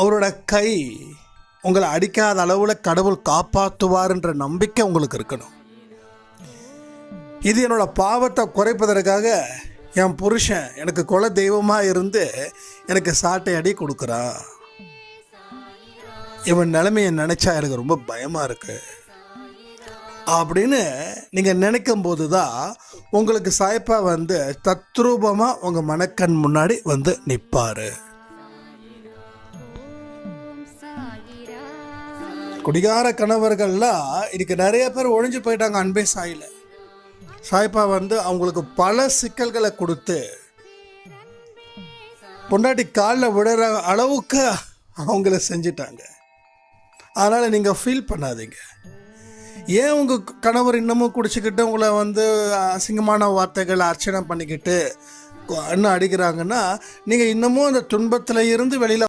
அவரோட கை உங்களை அடிக்காத அளவில் கடவுள் காப்பாற்றுவார்ன்ற நம்பிக்கை உங்களுக்கு இருக்கணும். இது என்னோடய பாவத்தை குறைப்பதற்காக என் புருஷன் எனக்கு குல தெய்வமாக இருந்து எனக்கு சாட்டை அடி கொடுக்குறான் இவன் நிலைமையை நினச்சா எனக்கு ரொம்ப பயமாக இருக்குது அப்படின்னு நீங்கள் நினைக்கும் போது தான் உங்களுக்கு சாய்ப்பா வந்து தத்ரூபமாக உங்கள் மனக்கண் முன்னாடி வந்து நிற்பார் குடிகார கணவர்கள்லாம் இதுக்கு நிறைய பேர் ஒழிஞ்சு போயிட்டாங்க அன்பே சாயில. சாய்ப்பா வந்து அவங்களுக்கு பல சிக்கல்களை கொடுத்து பொண்டாட்டி காலில் விடுற அளவுக்கு அவங்கள செஞ்சிட்டாங்க. அதனால் நீங்கள் ஃபீல் பண்ணாதீங்க. ஏன் உங்கள் கணவர் இன்னமும் குடிச்சிக்கிட்டு உங்களை வந்து அசிங்கமான வார்த்தைகளை அர்ச்சனை பண்ணிக்கிட்டு இன்னும் அடிக்கிறாங்கன்னா நீங்கள் இன்னமும் அந்த துன்பத்தில் இருந்து வெளியில்